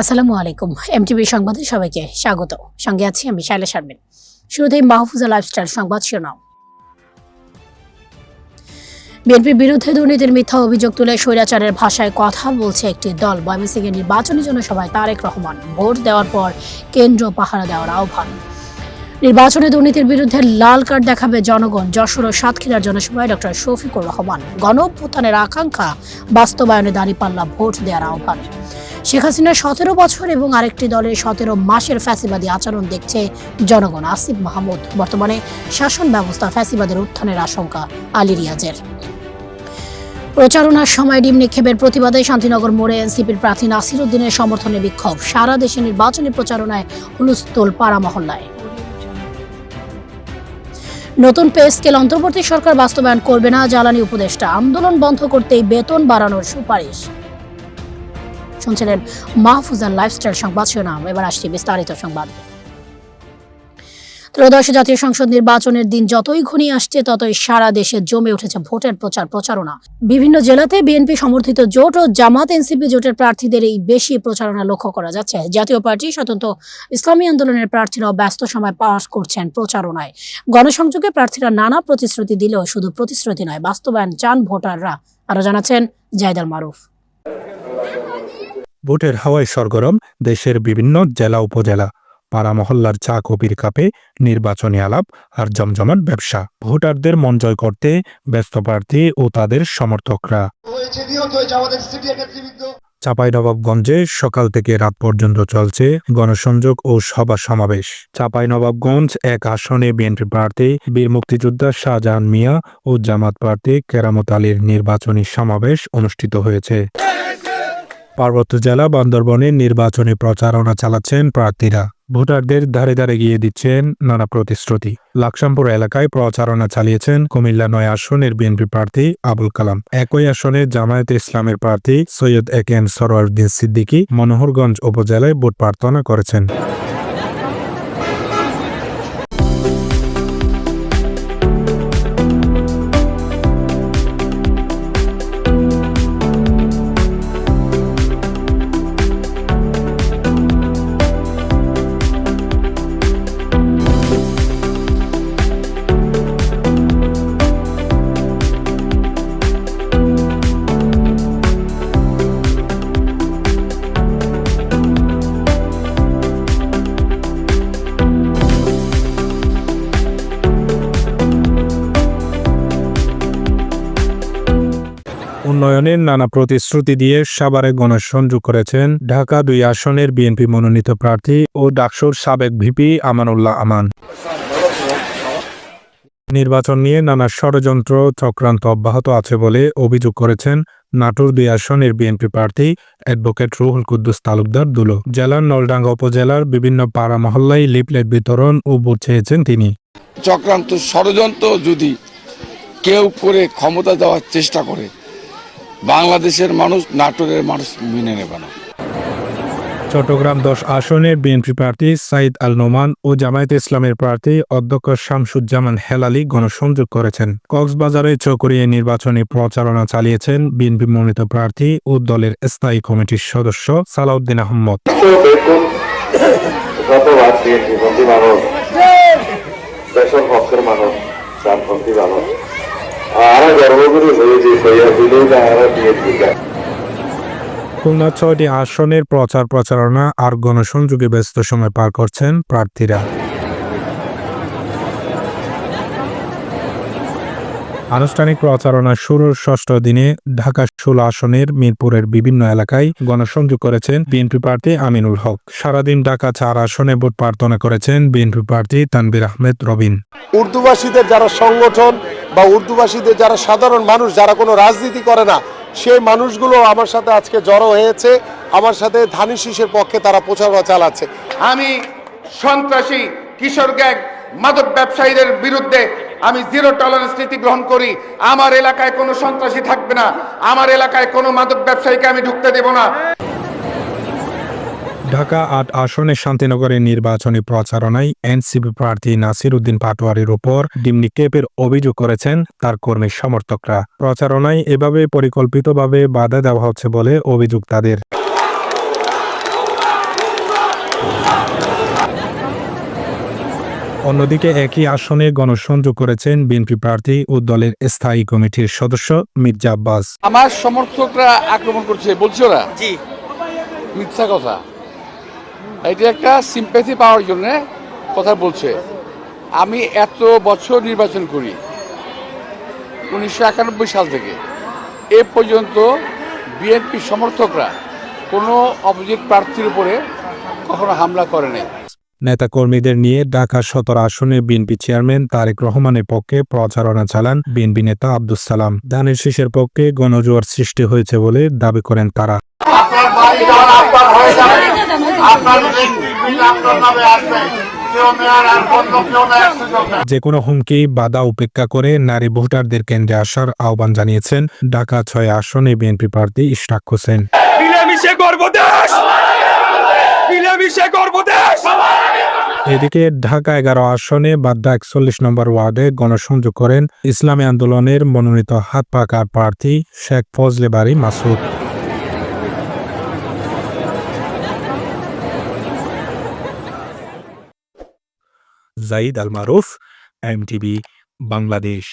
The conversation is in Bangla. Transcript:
আসসালামু আলাইকুম, এমটিভি সংবাদে সবাইকে স্বাগত। সঙ্গে আছি আমি শাইলা শারমিন। শুরুতেই মাহফুজা লাইফস্টাইল সংবাদ শিরোনাম। বিএনপির বিরুদ্ধে দুর্নীতির মিথ্যা অভিযোগ তুলে স্বৈরাচারের ভাষায় কথা বলছে একটি দল। ময়মনসিংহের নির্বাচনী জনসভায় তারেক রহমান। ভোট দেওয়ার পর কেন্দ্র পাহারা দেওয়ার আহ্বান। নির্বাচনে দুর্নীতির বিরুদ্ধে লাল কার্ড দেখাবে জনগণ। যশোর ও সাতক্ষীরার জনসভায় ডক্টর শফিকুর রহমান। গণ আকাঙ্ক্ষা বাস্তবায়নে দাঁড়িপাল্লা ভোট দেওয়ার আহ্বান। শেখ হাসিনার সতেরো বছর এবং আরেকটি দলের সতেরো মাসের ফ্যাসিবাদী আচরণ দেখছে জনগণ। আসিফ মাহমুদ, বর্তমানে শাসন ব্যবস্থা ফ্যাসিবাদের উত্থানের আশঙ্কা আলী রিয়াজের। প্রচারণার সময় ডিম নিক্ষেপের প্রতিবাদে শান্তিনগর মোড়ে এনসিপির প্রার্থী নাসির উদ্দিনের সমর্থনে বিক্ষোভ। সারা দেশে নির্বাচনী প্রচারণায় হুলস্থুল পাড়া মহল্লায়। নতুন পে স্কেল অন্তর্বর্তী সরকার বাস্তবায়ন করবে না জ্বালানি উপদেষ্টা। আন্দোলন বন্ধ করতেই বেতন বাড়ানোর সুপারিশ। শুনছিলেন মাহফুজার লাইফস্টাইল সংবাদ শিরোনাম। এবার আসছে বিস্তারিত সংবাদ। ত্রয়োদশ জাতীয় সংসদ নির্বাচনের দিন যতই ঘনিয়ে আসছে, ততই সারা দেশে জমে উঠেছে ভোটের প্রচার প্রচারণা। বিভিন্ন জেলাতে বিএনপি সমর্থিত জোট ও জামাত এনসিপি জোটের প্রার্থীদের এই বেশি প্রচারণা লক্ষ্য করা যাচ্ছে। জাতীয় পার্টি স্বতন্ত্র ইসলামী আন্দোলনের প্রার্থীরাও ব্যস্ত সময় পাস করছেন প্রচারণায়। গণসংযোগে প্রার্থীরা নানা প্রতিশ্রুতি দিলেও শুধু প্রতিশ্রুতি নয়, বাস্তবায়ন চান ভোটাররা। আরও জানাচ্ছেন জায়দাল মারুফ। ভোটের হাওয়ায় সরগরম দেশের বিভিন্ন জেলা উপজেলা, পাড়া মহল্লার চা কপির কাপে নির্বাচনী আলাপ আর জমজমাট ব্যবসা। ভোটারদের মন জয় করতে ব্যস্ত প্রার্থী ও তাদের সমর্থকরা। চাঁপাইনবাবগঞ্জে সকাল থেকে রাত পর্যন্ত চলছে গণসংযোগ ও সভা সমাবেশ। চাঁপাইনবাবগঞ্জ এক আসনে বিএনপি প্রার্থী, বীর মুক্তিযোদ্ধা শাহজাহান মিয়া ও জামাত প্রার্থী কেরামত আলীর নির্বাচনী সমাবেশ অনুষ্ঠিত হয়েছে। পার্বত্য জেলা বান্দরবনে নির্বাচনী প্রচারণা চালাচ্ছেন প্রার্থীরা। ভোটারদের ধারে ধারে গিয়ে দিচ্ছেন নানা প্রতিশ্রুতি। লাকসামপুর এলাকায় প্রচারণা চালিয়েছেন কুমিল্লা নয় আসনের বিএনপি প্রার্থী আবুল কালাম। একই আসনে জামায়াতে ইসলামের প্রার্থী সৈয়দ একেন এম সিদ্দিকী মনোহরগঞ্জ উপজেলায় ভোট প্রার্থনা করেছেন। উন্নয়নের নানা প্রতিশ্রুতি দিয়ে সাভারে গণসংযোগ করেছেন ঢাকা দুই আসনের বিএনপি মনোনীত প্রার্থী ও ডাকসুর সাবেক ভিপি আমানুল্লাহ আমান। নির্বাচন নিয়ে নানা ষড়যন্ত্র চক্রান্ত অব্যাহত আছে বলে অভিযোগ করেছেন নাটোর দুই আসনের বিএনপি প্রার্থী অ্যাডভোকেট রুহুল কুদ্দুস তালুকদার দুলো। জেলার নলডাঙ্গা উপজেলার বিভিন্ন পাড়া মহল্লায় লিফলেট বিতরণ ও ভোট চেয়েছেন তিনি। চক্রান্ত ষড়যন্ত্র যদি কেউ করে ক্ষমতা দেওয়ার চেষ্টা করে বাংলাদেশের মানুষ নাটোরের মানুষ মেনে নেবে না। চট্টগ্রাম দশ আসনের বিএনপি প্রার্থী সাইদ আল নোমান ও জামায়াতে ইসলামের প্রার্থী অধ্যক্ষ শামসুজ্জামান হেলালি গণসংযোগ করেছেন। কক্সবাজারে চকরিয়ে নির্বাচনী প্রচারণা চালিয়েছেন বিএনপি মনোনীত প্রার্থী ও দলের স্থায়ী কমিটির সদস্য সালাউদ্দিন আহমদ। দেশের পক্ষের মানুষ। খুলনা ছয়টি আসনের প্রচার প্রচারণা আর গণসংযোগে ব্যস্ত সময় পার করছেন প্রার্থীরা। আনুষ্ঠানিক প্রচারণা শুরুর ষষ্ঠ দিনে ঢাকা ষোলো আসনের মিরপুরের বিভিন্ন এলাকায় গণসংযোগ করেছেন বিএনপি প্রার্থী আমিনুল হক। সারাদিন ঢাকা চার আসনে ভোট প্রার্থনা করেছেন বিএনপি প্রার্থী তানবির আহমেদ রবিন। উর্দুভাষীদের যারা সংগঠন বা উর্দুভাষীদের যারা সাধারণ মানুষ, যারা কোনো রাজনীতি করে না, সেই মানুষগুলো আমার সাথে আজকে জড়ো হয়েছে। আমার সাথে ধানি শীষের পক্ষে তারা প্রচারণা চালাচ্ছে। আমি সন্ত্রাসী কিশোর গ্যাং মাদক ব্যবসায়ীদের বিরুদ্ধে আমি জিরো টলারেন্স নীতি গ্রহণ করি। আমার এলাকায় কোনো সন্ত্রাসী থাকবে না। আমার এলাকায় কোনো মাদক ব্যবসায়ীকে আমি ঢুকতে দেব না। ঢাকা আট আসনের শান্তিনগরের নির্বাচনী প্রচারণায় এনসিপি প্রার্থী নাসির উদ্দিন পাটোয়ারির উপর ডিমনি কেপের অভিযোগ করেছেন তার কর্মীর সমর্থকরা। প্রচারণায় এভাবে পরিকল্পিতভাবে বাধা দেওয়া হচ্ছে বলে অভিযোগ তাদের। অন্যদিকে একই আসনে গণসংযোগ করেছেন বিএনপি প্রার্থী ও দলের স্থায়ী কমিটির সদস্য মির্জা আব্বাস। আমার সমর্থকরা আক্রমণ করছে বলছি ওরা? মিথ্যা কথা। এটা একটা সিম্প্যাথি পাওয়ার জন্য কথা বলছে। আমি এত বছর নির্বাচন করি উনিশশো একানব্বই সাল থেকে। এ পর্যন্ত বিএনপি সমর্থকরা কোনো অপোজিট প্রার্থীর উপরে কখনো হামলা করে নাই। নেতাকর্মীদের নিয়ে ঢাকা সদর আসনে বিএনপি চেয়ারম্যান তারেক রহমানের পক্ষে প্রচারণা চালান বিএনপি নেতা আব্দুস সালাম। ধানের শীষের পক্ষে গণজোয়ার সৃষ্টি হয়েছে বলে দাবি করেন তারা। যে কোনো হুমকি বাধা উপেক্ষা করে নারী ভোটারদের কেন্দ্রে আসার আহ্বান জানিয়েছেন ঢাকা ছয় আসনে বিএনপি প্রার্থী ইশরাক হোসেন। এদিকে ঢাকা এগারো আসনে বাড্ডা একচল্লিশ নম্বর ওয়ার্ডে গণসংযোগ করেন ইসলামী আন্দোলনের মনোনীত হাত পাকা প্রার্থী শেখ ফজলে বাড়ি মাসুদ। জাইদ আল মারুফ এমটিভি বাংলাদেশ।